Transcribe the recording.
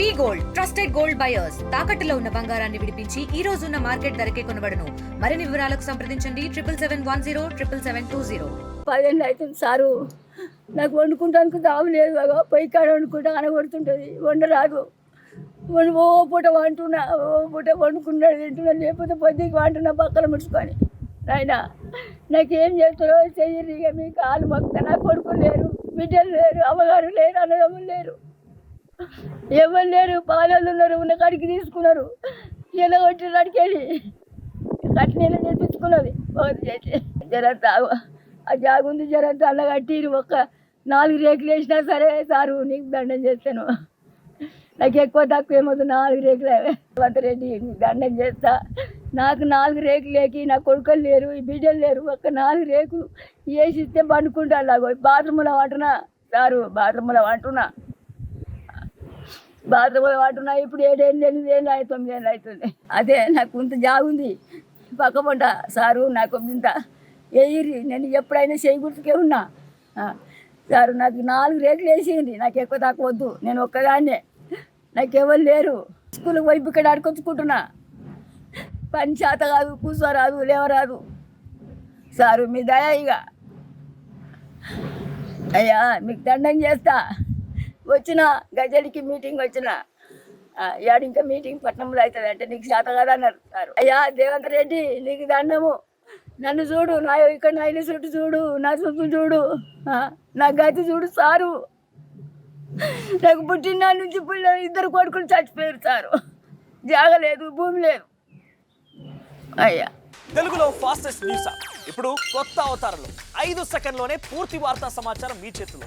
V gold trusted gold buyers. తాకట్టులో ఉన్న బంగారాన్ని విడిపించి ఈ రోజు ఉన్న మార్కెట్ ధరకే కొనబడను. మరిన్ని వివరాలకు సంప్రదించండి. Triple seven one zero triple seven two zero. పదేళ్ళు అవుతుంది సారు. నాకు వండుకుంటానికి దాము లేదు బాగా. పొయ్యి కాడ వండుకుంటా కనబడుతుంటుంది వండరాదు వండు ఓ పూట వంటున్నా ఓ పూట వండుకున్నాడు తింటున్నా లేకపోతే పొద్దుకి వంటున్నా పక్కన ముడుచుకొని. నాయన నాకేం చేస్తారో చెయ్యరు ఇక మీ కాలు మొక్క. నా కొడుకు లేరు బిడ్డలు లేరు అమ్మగారు లేరు అన్నదమ్ములు లేరు. ఎవరు లేరు పాలలు ఉన్నారు ఉన్న కాడికి తీసుకున్నారు. ఇలా కొట్టిన అడికెళ్ళి కట్టిన తెప్పించుకున్నది ఒకటి చేసి జరంత ఆ జాగుంది జరంత అన్న కట్టిరు. ఒక్క నాలుగు రేకులు వేసినా సరే సారు నీకు దండం చేస్తాను. నాకు ఎక్కువ తక్కువ ఏమవుతుంది నాలుగు రేకులు. రెడ్డి దండం చేస్తా. నాకు నాలుగు రేకులు లేకి నా కొడుకులు లేరు ఈ బిడ్డలు లేరు. ఒక్క నాలుగు రేకులు వేసి ఇస్తే పండుకుంటా అలాగో బాత్రూంలో వంటున్నా సారు బాత్రూంలో వంటున్నా బాత్రూంలో వంటున్నా ఇప్పుడు ఏడేళ్ళు ఎనిమిది ఏళ్ళు అయి తొమ్మిది ఏళ్ళు అవుతుంది. అదే నాకు ఇంత జాగుంది పక్క పంట సారు నాకు ఇంత వేయిరి నేను ఎప్పుడైనా చేయి గుర్తుకే ఉన్నా. సారు నాకు నాలుగు రేట్లు వేసింది నాకు ఎక్కువ తక్కువ వద్దు. నేను ఒక్కదాన్నే. నాకు ఎవరు లేరు. స్కూల్కి వైపు ఇక్కడ ఆడుకొచ్చుకుంటున్నా. పని చేత కాదు కూర్చోరాదు లేవరాదు. సారు మీ దయ ఇక. అయ్యా మీకు దండం చేస్తా. వచ్చిన గజడికి మీటింగ్ వచ్చిన యాడు ఇంకా మీటింగ్ పట్నంలో అవుతుంది అంటే నీకు శాత కదా అన్నారు అడుగుతారు అయ్యా దేవంత్ రెడ్డి నీకు దండము. నన్ను చూడు నా ఇక్కడ నా ఇల్లు చుట్టూ చూడు నా చుట్టూ చూడు నా గతి చూడు సారు. నాకు పుట్టిన నుంచి పుల్ల ఇద్దరు కొడుకులు చచ్చిపోయారు సారు. జాగలేదు భూమి లేదు. అయ్యా. తెలుగులో ఫాస్టెస్ట్ న్యూస్ ఇప్పుడు కొత్త అవతారంలో ఐదు సెకండ్లోనే పూర్తి వార్తా సమాచారం మీ చేతిలో.